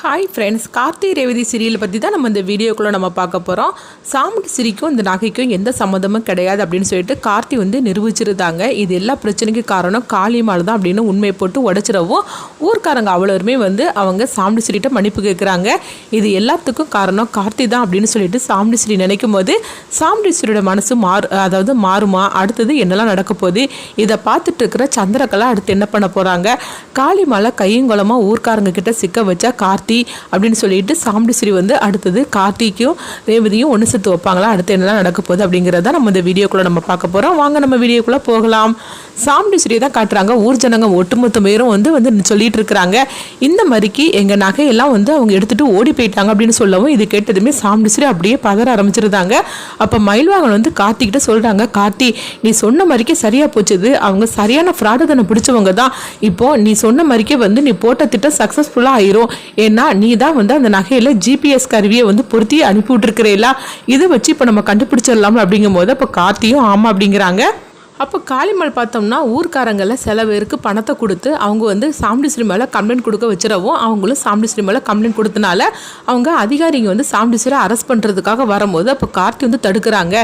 Hi friends Karthi Revathi serial பற்றி தான் நம்ம இந்த வீடியோக்குள்ளே நம்ம பார்க்க போகிறோம் சாமுண்டி சிரிக்கும் இந்த நகைக்கும் எந்த சம்மந்தமும் கிடையாது அப்படின்னு சொல்லிட்டு கார்த்தி வந்து நிரூபிச்சிருந்தாங்க. இது எல்லா பிரச்சனைக்கும் காரணம் காளிமால் தான் அப்படின்னு உண்மையை போட்டு உடச்சிடவும் ஊர்க்காரங்க அவ்வளோருமே வந்து அவங்க சாமுண்டி சிரிட்ட மன்னிப்பு கேட்குறாங்க இது எல்லாத்துக்கும் காரணம் கார்த்தி தான் அப்படின்னு சொல்லிட்டு சாமுண்டி சிரி நினைக்கும் போது சாமுண்டி சிரியோட மனசு மாறு அதாவது மாறுமா? அடுத்தது என்னெல்லாம் நடக்க போகுது? இதை பார்த்துட்டு இருக்கிற சந்திரகலா அடுத்து என்ன பண்ண போகிறாங்க காளிமாலை கையங்குளமாக ஊர்க்காரங்க கிட்ட சிக்க வச்சா கார்த்தி அப்படின்னு சொல்லிட்டு சாமுண்டீஸ்வரி வந்து அடுத்தது கார்த்திக்கும் ரேவதியும் ஒன்று சேர்த்து வைப்பாங்களா? அடுத்து என்னெல்லாம் நடக்க போகுது அப்படிங்கிறத நம்ம இந்த வீடியோக்குள்ளே நம்ம பார்க்க போகிறோம் வாங்க நம்ம வீடியோக்குள்ளே போகலாம். சாமுண்டீஸ்வரியை தான் காட்டுறாங்க. ஊர் ஜனங்க ஒட்டுமொத்த பேரும் வந்து வந்து சொல்லிட்டு இருக்கிறாங்க. இந்த மாதிரிக்கு எங்கள் நகையெல்லாம் வந்து அவங்க எடுத்துகிட்டு ஓடி போயிட்டாங்க அப்படின்னு சொல்லவும் இது கேட்டதுமே சாமுண்டீஸ்வரி அப்படியே பதற ஆரம்பிச்சிருந்தாங்க. அப்போ மயில்வாகன் வந்து கார்த்திக்கிட்ட சொல்கிறாங்க கார்த்தி நீ சொன்ன மாதிரிக்கே சரியாக போச்சுது. அவங்க சரியான ஃப்ராடு தானே பிடிச்சவங்க தான். இப்போ நீ சொன்ன மாதிரிக்கே வந்து நீ போட்ட திட்டம் சக்ஸஸ்ஃபுல்லாக ஆயிரும். ஏன்னா நீ தான் வந்து அந்த நகையில் ஜிபிஎஸ் கருவியை வந்து பொருத்தி அனுப்பி விட்டுருக்கிறீங்களா இதை வச்சு இப்போ நம்ம கண்டுபிடிச்சிடலாம் அப்படிங்கும் போது அப்போ கார்த்தியும் ஆமாம் அப்படிங்கிறாங்க. அப்போ காளிமல் பார்த்தோம்னா ஊர்க்காரங்களில் சில பேருக்கு பணத்தை கொடுத்து அவங்க வந்து சாம்டிஸ்ரீ மேலே கம்ப்ளைண்ட் கொடுக்க வச்சிடவும் அவங்களும் சாம்டிஸ்ரீ மேலே கம்ப்ளைண்ட் கொடுத்தனால அவங்க அதிகாரிங்க வந்து சாம்டிஸ்ரீ அரெஸ்ட் பண்ணுறதுக்காக வரும்போது அப்போ கார்த்தி வந்து தடுக்கிறாங்க.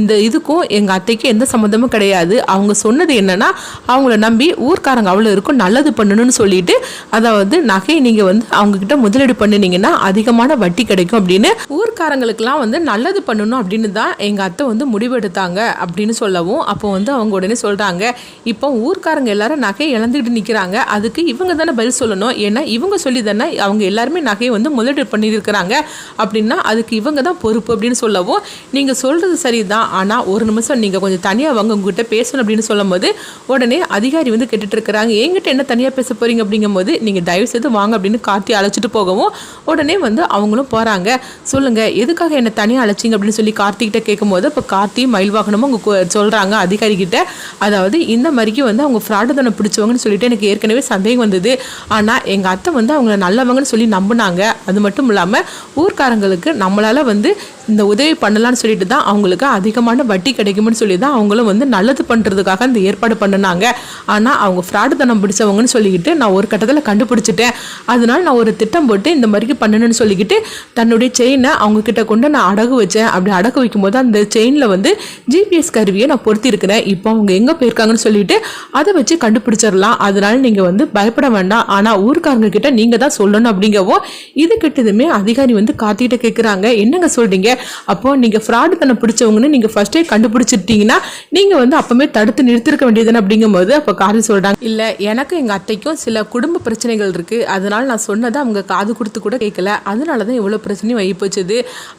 இந்த இதுக்கும் எங்கள் அத்தைக்கும் எந்த சம்மந்தமும் கிடையாது. அவங்க சொன்னது என்னென்னா அவங்கள நம்பி ஊர்க்காரங்க அவ்வளோ இருக்கும் நல்லது பண்ணணும்னு சொல்லிட்டு அதாவது நகை நீங்கள் வந்து அவங்கக்கிட்ட முதலீடு பண்ணினீங்கன்னா அதிகமான வட்டி கிடைக்கும் அப்படின்னு ஊர்க்காரங்களுக்கெல்லாம் வந்து நல்லது பண்ணணும் அப்படின்னு தான் எங்கள் அத்தை வந்து முடிவெடுத்தாங்க அப்படின்னு சொல்லவும் அப்போ வந்து அவங்க உடனே சொல்கிறாங்க இப்போ ஊர்க்காரங்க எல்லாரும் நகையை இழந்துக்கிட்டு நிற்கிறாங்க அதுக்கு இவங்க தானே பதில் சொல்லணும். ஏன்னா இவங்க சொல்லி தானே அவங்க எல்லாருமே நகையை வந்து முதலீடு பண்ணியிருக்கிறாங்க. அப்படின்னா அதுக்கு இவங்க தான் பொறுப்பு அப்படின்னு சொல்லவும் நீங்கள் சொல்கிறது சரிதான். ஆனால் ஒரு நிமிஷம் நீங்கள் கொஞ்சம் தனியாக அவங்க உங்ககிட்ட பேசணும் அப்படின்னு சொல்லும்போது உடனே அதிகாரி வந்து கேட்டுட்டு இருக்கிறாங்க என்கிட்ட என்ன தனியாக பேச போகிறீங்க அப்படிங்கும்போது நீங்கள் தயவு செய்து வாங்க அப்படின்னு கார்த்தி அழைச்சிட்டு போகவும் உடனே வந்து அவங்களும் போகிறாங்க சொல்லுங்கள் எதுக்காக என்னை தனியாக அழைச்சிங்க? அப்படின்னு சொல்லி கார்த்திகிட்ட கேட்கும்போது இப்போ கார்த்தி மயில் வாகனமும் அவங்க சொல்கிறாங்க அதிகாரி சொல்லிட்டேன். அதாவது இந்த மாதிரிக்கு வந்து அவங்க ஃப்ராடு தானே பிடிச்சவங்கன்னு சொல்லிட்டு எனக்கு ஏற்கனவே சந்தேகம் வந்தது. ஆனால் எங்கள் அத்தை வந்து அவங்கள நல்லவங்கன்னு சொல்லி நம்பினாங்க. அது மட்டும் இல்லாமல் ஊர்க்காரங்களுக்கு நம்மளால் வந்து இந்த உதவி பண்ணலான்னு சொல்லிட்டு தான் அவங்களுக்கு அதிகமான வட்டி கிடைக்கும்னு சொல்லி தான் அவங்களும் வந்து நல்லது பண்ணுறதுக்காக இந்த ஏற்பாடு பண்ணினாங்க. ஆனால் அவங்க ஃப்ராடு தனம் பிடிச்சவங்கன்னு சொல்லிக்கிட்டு நான் ஒரு கட்டத்தில் கண்டுபிடிச்சிட்டேன். அதனால நான் ஒரு திட்டம் போட்டு இந்த மாதிரிக்கு பண்ணணும்னு சொல்லிக்கிட்டு தன்னுடைய செயினை அவங்க கிட்ட கொண்டு நான் அடகு வச்சேன். அப்படி அடகு வைக்கும்போது அந்த செயினில் வந்து ஜிபிஎஸ் கருவியை நான் பொருத்திருக்கிறேன் இப்போ அவங்க எங்கே போயிருக்காங்கன்னு சொல்லிட்டு அதை வச்சு கண்டுபிடிச்சிடலாம். அதனால நீங்கள் வந்து பயப்பட வேண்டாம். ஆனால் ஊருக்காரங்க கிட்ட நீங்கள் தான் சொல்லணும் அப்படிங்கவோ இது கிட்டதுமே அதிகாரி வந்து காத்திட்ட கேட்குறாங்க என்னங்க சொல்கிறீங்க அப்போ நீங்கள் ஃப்ராடு தன்னை பிடிச்சவங்கன்னு நீங்கள் ஃபர்ஸ்டே கண்டுபிடிச்சிட்டீங்கன்னா நீங்கள் வந்து அப்பவுமே தடுத்து நிறுத்திருக்க வேண்டியதுன்னு அப்படிங்கும்போது அப்போ காதல் சொல்கிறாங்க இல்லை எனக்கு எங்கள் அத்தைக்கும் சில குடும்ப பிரச்சனைகள் இருக்குது அதனால நான் சொன்னதை அவங்க காது கொடுத்து கூட கேட்கல அதனால தான் இவ்வளோ பிரச்சனையும் வை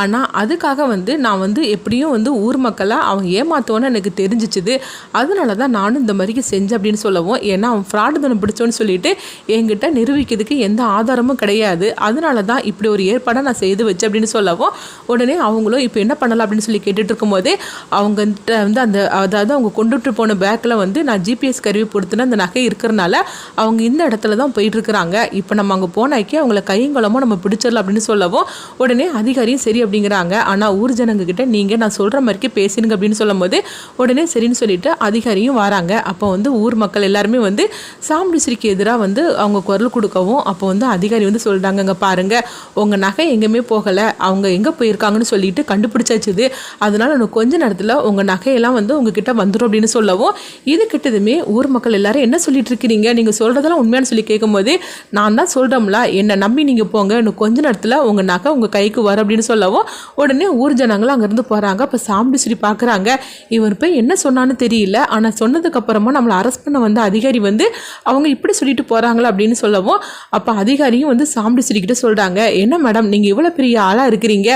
ஆனால் அதுக்காக வந்து நான் வந்து எப்படியும் வந்து ஊர் மக்களை அவங்க ஏமாத்துவோன்னு எனக்கு தெரிஞ்சிச்சுது. அதனால தான் நானும் இந்த மாதிரிக்கு செஞ்சேன் அப்படின்னு சொல்லவும். ஏன்னா அவன் ஃப்ராடு தானே பிடிச்சோன்னு சொல்லிட்டு என்கிட்ட நிரூபிக்கிறதுக்கு எந்த ஆதாரமும் கிடையாது. அதனால தான் இப்படி ஒரு ஏற்பாடை நான் செய்து வச்சேன் அப்படின்னு சொல்லவும் உடனே அவங்களும் இப்போ என்ன பண்ணலாம் அப்படின்னு சொல்லி கேட்டுட்டு இருக்கும்போதே அவங்ககிட்ட வந்து அந்த அதாவது அவங்க கொண்டுட்டு போன பேக்கில் வந்து நான் ஜிபிஎஸ் கருவி பொறுத்துன அந்த நகை இருக்கிறனால அவங்க இந்த இடத்துல தான் போயிட்டுருக்குறாங்க இப்போ நம்ம அங்கே போனாக்கி அவங்கள கையங்குளமோ நம்ம பிடிச்சிடலாம் அப்படின்னு சொல்லவும் உடனே அதிகாரியும் சரி அப்படிங்கிறாங்க. ஆனால் ஊர் ஜனங்கக்கிட்ட நீங்கள் நான் சொல்கிற மாதிரிக்கு பேசினுங்க அப்படின்னு சொல்லும்போது உடனே சரின்னு சொல்லிட்டு அதிகாரியும் வராங்க. அப்போ வந்து ஊர் மக்கள் எல்லாருமே வந்து சாமுடிஸ்ரீக்கு எதிராக வந்து அவங்க குரல் கொடுக்கவும் அப்போ வந்து அதிகாரி வந்து சொல்கிறாங்க பாருங்கள் உங்கள் நகை எங்கேயுமே போகலை. அவங்க எங்கே போயிருக்காங்கன்னு சொல்லிட்டு கண்டுபிடிச்சாச்சுது. அதனால இன்னும் கொஞ்ச நேரத்தில் உங்கள் நகையெல்லாம் வந்து உங்ககிட்ட வந்துடும் அப்படின்னு சொல்லவும் இது கிட்டதுமே ஊர் மக்கள் எல்லாரும் என்ன சொல்லிட்டு இருக்கிறீங்க நீங்கள் சொல்கிறதெல்லாம் உண்மையானு சொல்லி கேட்கும்போது நான் தான் சொல்கிறோம்ல என்னை நம்பி நீங்கள் போங்க இன்னும் கொஞ்ச நேரத்தில் உங்கள் நகை உங்கள் கைக்கு வரும் அப்படின்னு சொல்லவும் உடனே ஊர் ஜனங்களும் அங்கேருந்து போகிறாங்க அப்போ சொல்லி பார்க்குறாங்க இவர் போய் என்ன சொன்னான்னு தெரியல. ஆனால் சொன்னதுக்கப்புறமா நம்மளை அரெஸ்ட் பண்ண வந்த அதிகாரி வந்து அவங்க இப்படி சொல்லிட்டு போகிறாங்களா அப்படின்னு சொல்லவும் அப்போ அதிகாரியும் வந்து சாமுடிஸ்ரீ கிட்ட சொல்கிறாங்க என்ன மேடம் நீங்கள் இவ்வளோ பெரிய ஆளாக இருக்கிறீங்க.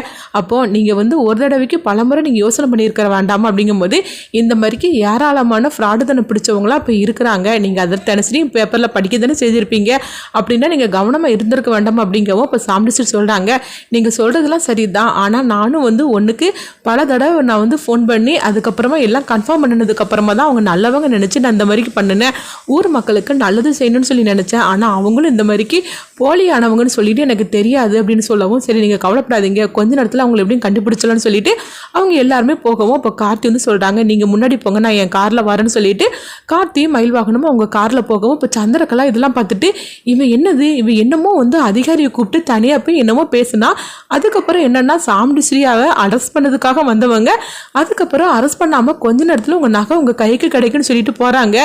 அப்போது நீங்கள் வந்து ஒரு தடவைக்கு பல முறை நீங்கள் யோசனை பண்ணியிருக்கிற வேண்டாமா அப்படிங்கும்போது இந்த மாதிரிக்கு ஏராளமான ஃப்ராடு தானே பிடிச்சவங்களாம் இப்போ இருக்கிறாங்க. நீங்கள் அதை தினசரி பேப்பரில் படிக்க தானே செய்திருப்பீங்க. அப்படின்னா நீங்கள் கவனமாக இருந்திருக்க வேண்டாமா அப்படிங்கவும் இப்போ சாமிச்சு சொல்கிறாங்க நீங்கள் சொல்கிறதுலாம் சரிதான். ஆனால் நானும் வந்து ஒன்றுக்கு பல தடவை நான் வந்து ஃபோன் பண்ணி அதுக்கப்புறமா எல்லாம் கன்ஃபார்ம் பண்ணினதுக்கப்புறமா தான் அவங்க நல்லவங்க நினச்சி நான் இந்த மாதிரிக்கு பண்ணினேன். ஊர் மக்களுக்கு நல்லது செய்யணும்னு சொல்லி நினச்சேன். ஆனால் அவங்களும் இந்த மாதிரிக்கு போலியானவங்கன்னு சொல்லிட்டு எனக்கு தெரியாது அப்படின்னு சொல்லவும் சரி நீங்கள் கவலைப்படாதீங்க. கொஞ்ச நேரத்தில் அவங்களை எப்படியும் கண்டுபிடிச்சலாம்னு சொல்லிட்டு அவங்க எல்லாருமே போகவும். இப்போ கார்த்தி வந்து சொல்கிறாங்க நீங்கள் முன்னாடி போங்க நான் என் காரில் வரேன்னு சொல்லிட்டு கார்த்தியும் மயில் வாகனமும் அவங்க காரில் போகவும். இப்போ சந்திரகலா இதெல்லாம் பார்த்துட்டு இவன் என்னது? இவன் என்னமோ வந்து அதிகாரியை கூப்பிட்டு தனியாக போய் என்னமோ பேசுனா அதுக்கப்புறம் என்னென்னா சாமுண்டி ஸ்ரீயாவை அரெஸ்ட் பண்ணதுக்காக வந்தவங்க. அதுக்கப்புறம் அரெஸ்ட் பண்ணாமல் கொஞ்ச நேரத்தில் உங்கள் நகை உங்கள் கைக்கு கிடைக்குன்னு சொல்லிட்டு போகிறாங்க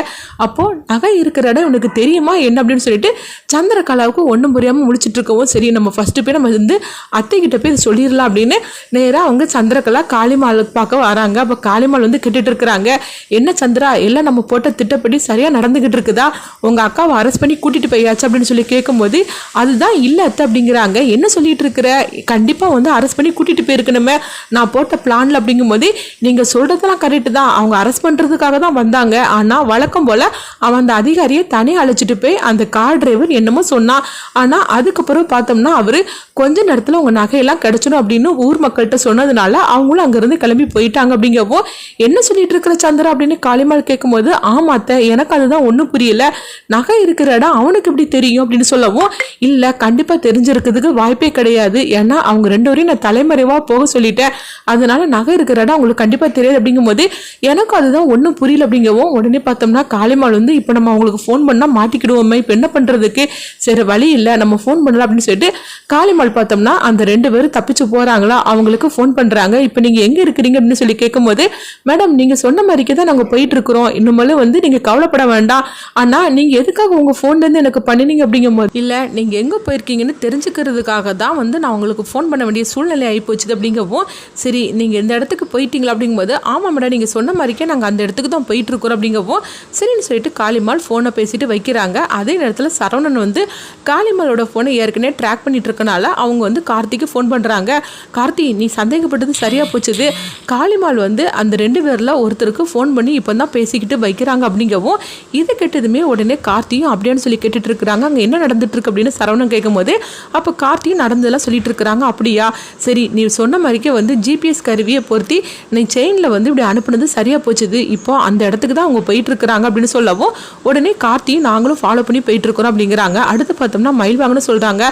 அப்போது நகை இருக்கிற இடம் உனக்கு தெரியுமா? என்ன? அப்படின்னு சொல்லிட்டு சந்திரகலாவுக்கு ஒன்றும் புரியாமல் முடிச்சுட்டு இருக்கவும் சரி நம்ம ஃபஸ்ட்டு போய் நம்ம வந்து அத்தைக்கிட்ட போய் சொல்லிடலாம் அப்படின்னு நேராக அவங்க சந்திரகலா காளிமால் பார்க்க வராங்க. அப்போ காளிமால் வந்து கிட்டுட்டு இருக்கிறாங்க. என்ன சந்திரா எல்லாம் நம்ம போட்ட திட்டப்படி சரியாக நடந்துக்கிட்டு இருக்குதா? உங்கள் அக்காவை அரெஸ்ட் பண்ணி கூட்டிகிட்டு போயாச்சு அப்படின்னு சொல்லி கேட்கும்போது அதுதான் இல்லை அத்தை அப்படிங்கிறாங்க. என்ன சொல்லிட்டு இருக்கிற? கண்டிப்பாக வந்து அரெஸ்ட் பண்ணி கூட்டிகிட்டு போயிருக்கணுமே. நான் போட்ட பிளானில் அப்படிங்கும்போது நீங்கள் சொல்கிறதெல்லாம் கரெக்டு தான். அவங்க அரெஸ்ட் பண்ணுறதுக்காக தான் வந்தாங்க. ஆனால் வழக்கம் போல் அவன் அந்த அதிகாரியை தனியாக அழைச்சிட்டு போய் அந்த கார் டிரைவர் என்னமோ சொன்னான். ஆனால் அதுக்கப்புறம் பார்த்தோம்னா அவர் கொஞ்ச நேரத்தில் உங்கள் நகையெல்லாம் கிடச்சிடும் அப்படின்னு ஊர் மக்கள்கிட்ட சொன்னதுனால அவங்களும் அங்கேருந்து கிளம்பி போயிட்டாங்க அப்படிங்கப்போ என்ன சொல்லிட்டு இருக்கிற சந்திரா? அப்படின்னு காளிமால் கேட்கும்போது ஆமாத்த எனக்கு அதுதான் ஒன்றும் புரியல. நகை இருக்கிற இடம் அவனுக்கு எப்படி தெரியும்? அப்படின்னு சொல்லவும் இல்லை கண்டிப்பாக தெரிஞ்சிருக்கிறதுக்கு வாய்ப்பே கிடையாது. ஏன்னா அவங்க ரெண்டு வரையும் நான் தலைமறைவாக போக சொல்லிட்டேன். அதனால நகை இருக்கிற இடம் அவங்களுக்கு கண்டிப்பாக தெரியாது. அப்படிங்கும்போது எனக்கும் அதுதான் ஒன்றும் புரியல. அப்படிங்கவும் உடனே பார்த்தோம்னா காளிமால் வந்து இப்போ நம்ம அவங்களுக்கு ஃபோன் பண்ணால் மாட்டிக்கிடுவோமே. இப்போ என்ன பண்ணுறதுக்கு சரி வழி இல்லை. நம்ம ஃபோன் பண்ணலாம். அப்படின்னு சொல்லிட்டு காளிமால் பார்த்தோம்னா அந்த ரெண்டு பேரும் தப்பிச்சு போகிறாங்களா அவங்களுக்கு ஃபோன் பண்ணுறாங்க இப்போ நீங்கள் எங்கே இருக்கிறீங்க அப்படின்னு சொல்லி கேட்கும்போது மேடம் நீங்கள் சொன்ன மாதிரிக்கே தான் நாங்கள் போயிட்டுருக்குறோம். இருக்கிறோம் வந்து நீங்கள் கவலைப்பட வேண்டாம். ஆனால் நீங்கள் எதுக்காக உங்கள் ஃபோன்லேருந்து எனக்கு பண்ணினீங்க? அப்படிங்கும்போது இல்லை நீங்கள் எங்கே போயிருக்கீங்கன்னு தெரிஞ்சுக்கிறதுக்காக தான் வந்து நான் உங்களுக்கு ஃபோன் பண்ண வேண்டிய சூழ்நிலை ஆகிப்போச்சுது அப்படிங்கவும் சரி நீங்கள் இந்த இடத்துக்கு போயிட்டீங்களா? அப்படிங்கும்போது ஆமாம் மேடம். நீங்கள் சொன்ன மாதிரிக்கே நாங்கள் அந்த இடத்துக்கு தான் போயிட்டுருக்குறோம் அப்படிங்கவும் சரின்னு சொல்லிட்டு காளிமால் ஃபோனை பேசிட்டு வைக்கிறாங்க. அதே நேரத்தில் சரவணன் வந்து காளிமாலோட ஃபோனை ஏற்கனவே ட்ராக் பண்ணிட்டு இருக்கனால அவங்க வந்து கார்த்திக்கு ஃபோன் பண்ணுறாங்க கார்த்திக் கார்த்தி நீ சந்தேகப்பட்டது சரியாக போச்சுது. காளிமால் வந்து அந்த ரெண்டு பேரில் ஒருத்தருக்கு ஃபோன் பண்ணி இப்போ தான் பேசிக்கிட்டு வைக்கிறாங்க அப்படிங்கவும் இது கெட்டதுமே உடனே கார்த்தியும் அப்படியான்னு சொல்லி கேட்டுட்டு இருக்கிறாங்க அங்கே என்ன நடந்துட்டு இருக்கு அப்படின்னு சரவணன் கேட்கும்போது அப்போ கார்த்தியும் நடந்ததெல்லாம் சொல்லிட்டு இருக்கிறாங்க அப்படியா? சரி நீ சொன்ன மாதிரிக்கே வந்து ஜிபிஎஸ் கருவியை பொருத்தி நீ செயினில் வந்து இப்படி அனுப்புனது சரியாக போச்சுது. இப்போ அந்த இடத்துக்கு தான் அவங்க போயிட்டு இருக்கிறாங்க அப்படின்னு சொல்லவும் உடனே கார்த்தியும் நாங்களும் ஃபாலோ பண்ணி போயிட்டு இருக்கிறோம் அப்படிங்கிறாங்க. அடுத்து பார்த்தோம்னா மயில் வாங்கன்னு சொல்கிறாங்க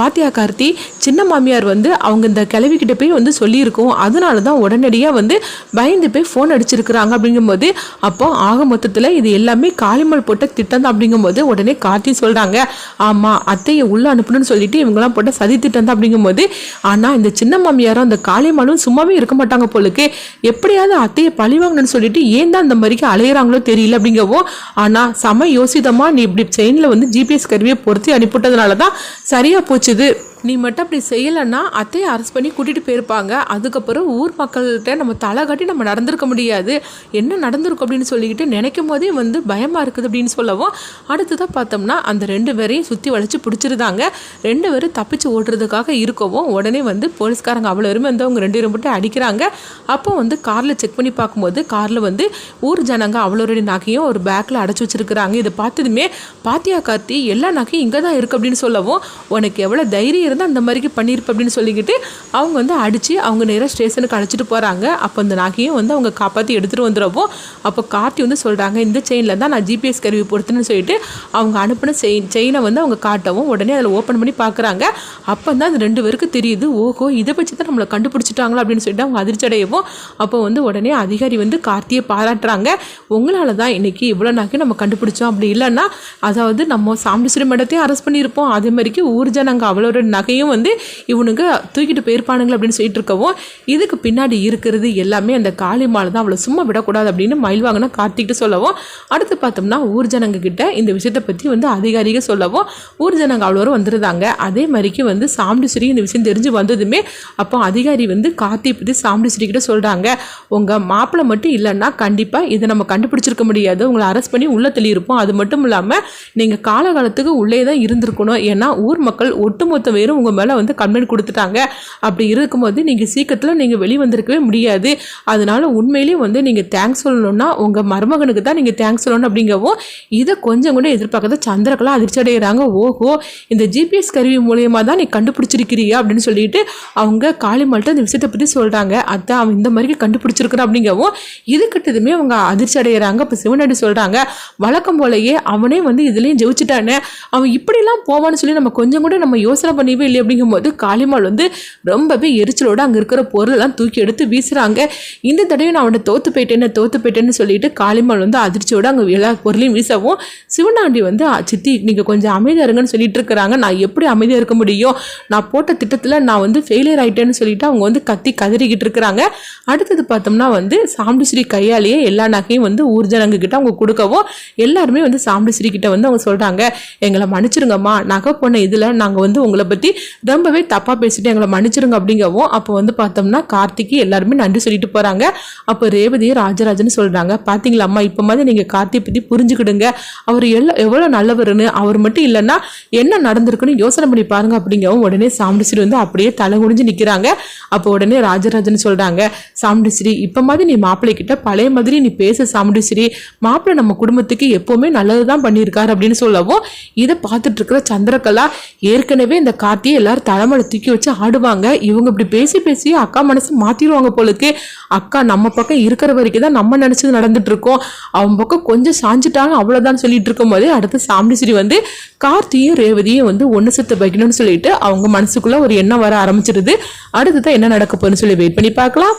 பாத்தியா கார்த்தி சின்ன மாமியார் வந்து அவங்க இந்த கிளவிக்கிட்ட கிட்ட போய் வந்து சொல்லியிருக்கோம். அதனால தான் உடனடியாக வந்து பயந்து போய் ஃபோன் அடிச்சிருக்கிறாங்க அப்படிங்கும்போது அப்போ ஆக மொத்தத்தில் இது எல்லாமே காளிமல் போட்ட திட்டம் தான் அப்படிங்கும்போது உடனே கார்த்தி சொல்கிறாங்க ஆமாம் அத்தையை உள்ளே அனுப்பணும்னு சொல்லிட்டு இவங்கெல்லாம் போட்ட சதி திட்டம் தான் அப்படிங்கும்போது ஆனால் இந்த சின்ன மாமியாரும் அந்த காளிமாலும் சும்மாவே இருக்க மாட்டாங்க போலுக்கு. எப்படியாவது அத்தையை பழி வாங்கணும்னு சொல்லிட்டு ஏன் தான் அந்த மாதிரிக்கு அலையிறாங்களோ தெரியல அப்படிங்கவும் ஆனால் சம யோசிதமாக நீ இப்படி செயினில் வந்து ஜிபிஎஸ் கருவியை பொருத்தி அனுப்பிவிட்டதுனால தான் சரியாக போச்சுது. நீ மட்டும் அப்படி செய்யலைன்னா அத்தையை அரெஸ்ட் பண்ணி கூட்டிகிட்டு போயிருப்பாங்க. அதுக்கப்புறம் ஊர் மக்கள்கிட்ட நம்ம தலை காட்டி நம்ம நடந்திருக்க முடியாது. என்ன நடந்திருக்கும் அப்படின்னு சொல்லிக்கிட்டு நினைக்கும் போதே வந்து பயமாக இருக்குது அப்படின்னு சொல்லவும் அடுத்ததாக பார்த்தோம்னா அந்த ரெண்டு பேரையும் சுற்றி வளைச்சு பிடிச்சிருந்தாங்க. ரெண்டு பேரும் தப்பிச்சு ஓட்டுறதுக்காக இருக்கவும் உடனே வந்து போலீஸ்காரங்க அவ்வளோ பேருமே வந்து அவங்க ரெண்டு பேரும் மட்டும் அடிக்கிறாங்க. அப்போ வந்து காரில் செக் பண்ணி பார்க்கும்போது காரில் வந்து ஊர் ஜனங்க அவ்வளோ நகையும் ஒரு பேக்கில் அடைச்சி வச்சிருக்கிறாங்க. இதை பார்த்ததுமே பாத்தியா கார்த்தி எல்லா நகையும் இங்கே தான் இருக்குது அப்படின்னு சொல்லவும் உனக்கு எவ்வளோ தைரியம் இருந்தால் அந்த மாதிரிக்கு பண்ணியிருப்ப அப்படின்னு சொல்லிக்கிட்டு அவங்க வந்து அடித்து அவங்க நேராக ஸ்டேஷனுக்கு அழைச்சிட்டு போகிறாங்க அப்போ அந்த நகையும் வந்து அவங்க காப்பாற்றி எடுத்துகிட்டு வந்துடுறப்போ அப்போ கார்த்தி வந்து சொல்கிறாங்க இந்த செயினில் தான் நான் ஜிபிஎஸ் கருவி பொறுத்துன்னு சொல்லிட்டு அவங்க அனுப்பின செயின் செயினை வந்து அவங்க காட்டவும் உடனே அதில் ஓப்பன் பண்ணி பார்க்குறாங்க அப்போ தான் அந்த ரெண்டு பேருக்கு தெரியுது ஓஹோ இதை வச்சு தான் நம்மளை கண்டுபிடிச்சிட்டாங்களா? அப்படின்னு சொல்லிட்டு அவங்க அதிர்ச்சி அடையவும் அப்போ வந்து உடனே அதிகாரி வந்து கார்த்தியை பாராட்டுறாங்க. உங்களால் தான் இன்னைக்கு இவ்வளோ நகை நம்ம கண்டுபிடிச்சோம். அப்படி இல்லைன்னா அதாவது நம்ம சாமிஸ்வரி மடத்தையும் அரெஸ்ட் பண்ணியிருப்போம். அதே மாதிரிக்கு ஊர் ஜனங்க ஒரு நகையும் வந்து இவனுங்க தூக்கிட்டு போயிருப்பானுங்களே அப்படின்னு சொல்லிட்டு இருக்கவும் இதுக்கு பின்னாடி இருக்கிறது எல்லாமே அந்த காளி மாலை தான். அவளை சும்மா விடக்கூடாது அப்படின்னு மயில் வாங்கினா கார்த்திக்கிட்டு சொல்லவும் அடுத்து பார்த்தோம்னா ஊர் ஜனங்க கிட்ட இந்த விஷயத்தை பற்றி வந்து அதிகாரிக சொல்லவும் ஊர் ஜனங்க அவ்வளோ வந்துருந்தாங்க. அதே மாதிரிக்கு வந்து சாமுண்டீஸ்வரி இந்த விஷயம் தெரிஞ்சு வந்ததுமே அப்போ அதிகாரி வந்து கார்த்தி பற்றி சாமுண்டீஸ்வரி கிட்ட சொல்கிறாங்க உங்கள் மாப்பிள்ளை மட்டும் இல்லைன்னா கண்டிப்பாக இதை நம்ம கண்டுபிடிச்சிருக்க முடியாது. உங்களை அரெஸ்ட் பண்ணி உள்ளே தெளியிருப்போம் அது மட்டும் இல்லாமல் நீங்கள் காலகாலத்துக்கு உள்ளே தான் இருந்திருக்கணும். ஏன்னா ஊர் மக்கள் ஒட்டுமொத்த பேரும் உங்கள் மேலே வந்து கம்ப்ளைண்ட் கொடுத்துட்டாங்க. அப்படி இருக்கும்போது நீங்கள் சீக்கிரத்தில் நீங்கள் வெளிவந்திருக்கவே முடியாது. அதனால உண்மையிலேயே வந்து நீங்கள் தேங்க்ஸ் சொல்லணும்னா உங்கள் மருமகனுக்கு தான் நீங்கள் தேங்க்ஸ் சொல்லணும் அப்படிங்கவும் இதை கொஞ்சம் கூட எதிர்பார்க்காத சந்திரகலா அதிர்ச்சி அடைகிறாங்க ஓஹோ இந்த ஜிபிஎஸ் கருவி மூலியமாக தான் நீ கண்டுபிடிச்சிருக்கிறியா? அப்படின்னு சொல்லிட்டு அவங்க காளிமால்கிட்ட இந்த விஷயத்தை பற்றி சொல்கிறாங்க அதான் அவன் இந்த மாதிரி கண்டுபிடிச்சிருக்கிறான் அப்படிங்கவும் இது கிட்டதுமே அவங்க அதிர்ச்சி அடைகிறாங்க இப்போ சிவனாடி சொல்கிறாங்க வழக்கம் போலயே அவனே வந்து இதுலேயும் ஜெயிச்சிட்டானே. அவன் இப்படிலாம் போவான்னு சொல்லி நம்ம கொஞ்சம் கூட நம்ம யோசனை பண்ணி பண்ணவே இல்லை அப்படிங்கும்போது காளிமால் வந்து ரொம்பவே எரிச்சலோடு அங்கே இருக்கிற பொருளெல்லாம் தூக்கி எடுத்து வீசுகிறாங்க இந்த தடவை நான் அவனை தோத்து போயிட்டேன்னு தோத்து போயிட்டேன்னு சொல்லிட்டு காளிமால் வந்து அதிர்ச்சியோடு அங்கே எல்லா பொருளையும் வீசவும் சிவனாண்டி வந்து சித்தி நீங்கள் கொஞ்சம் அமைதியாக இருங்கன்னு சொல்லிட்டு இருக்கிறாங்க. நான் எப்படி அமைதியாக இருக்க முடியும்? நான் போட்ட திட்டத்தில் நான் வந்து ஃபெயிலியர் ஆயிட்டேன்னு சொல்லிட்டு அவங்க வந்து கத்தி கதறிக்கிட்டு இருக்கிறாங்க. அடுத்தது பார்த்தோம்னா வந்து சாம்பிஸ்ரீ கையாலேயே எல்லா நகையும் வந்து ஊர்ஜனங்க கிட்ட அவங்க கொடுக்கவும் எல்லாருமே வந்து சாம்பிஸ்ரீ கிட்ட வந்து அவங்க சொல்கிறாங்க எங்களை மன்னிச்சிருங்கம்மா. நகை போன இதில் நாங்கள் வந்து உங்களை பற்றி ரொம்பவே தப்பாக பேசிட்டு எங்களை மன்னிச்சிருங்க அப்படிங்கவும் அப்போ வந்து பார்த்தோம்னா கார்த்திக்கு எல்லாருமே நன்றி சொல்லிட்டு போகிறாங்க அப்போ ரேவதியும் ராஜராஜன் சொல்கிறாங்க பார்த்தீங்களா அம்மா இப்போ மாதிரி நீங்கள் கார்த்தியை பற்றி புரிஞ்சுக்கிடுங்க. அவர் எல்லாம் எவ்வளோ நல்லவருன்னு அவர் மட்டும் இல்லைன்னா என்ன நடந்திருக்குன்னு யோசனை பண்ணி பாருங்க அப்படிங்கவும் உடனே சாமுண்டிஸ்ரீ வந்து அப்படியே தலை குடிஞ்சு நிற்கிறாங்க அப்போ உடனே ராஜராஜன் சொல்கிறாங்க சாமுண்டிஸ்ரீ இப்போ மாதிரி நீ மாப்பிள்ளை கிட்ட பழைய மாதிரி நீ பேச சாமுண்டிஸ்ரீ மாப்பிள்ளை நம்ம குடும்பத்துக்கு எப்போவுமே நல்லது தான் பண்ணியிருக்காரு அப்படின்னு சொல்லவும் இதை பார்த்துட்டு இருக்கிற சந்திரகலா ஏற்கனவே இந்த மாற்றி எல்லாரும் தலைமையில தூக்கி வச்சு ஆடுவாங்க. இவங்க இப்படி பேசி பேசி அக்கா மனசு மாத்திடுவாங்க போலுக்கு அக்கா நம்ம பக்கம் இருக்கிற வரைக்கும் தான் நம்ம நினச்சது நடந்துட்டு இருக்கோம் அவன் பக்கம் கொஞ்சம் சாஞ்சிட்டாலும் அவ்வளோதான் சொல்லிட்டு இருக்கும் போதே அடுத்து சாமிஸ்ரீ வந்து கார்த்தியும் ரேவதியும் வந்து ஒன்று சுத்த வைக்கணும்னு சொல்லிட்டு அவங்க மனசுக்குள்ளே ஒரு எண்ணம் வர ஆரம்பிச்சிருது. அடுத்ததான் என்ன நடக்க போகுதுன்னு சொல்லி வெயிட் பண்ணி பார்க்கலாம்.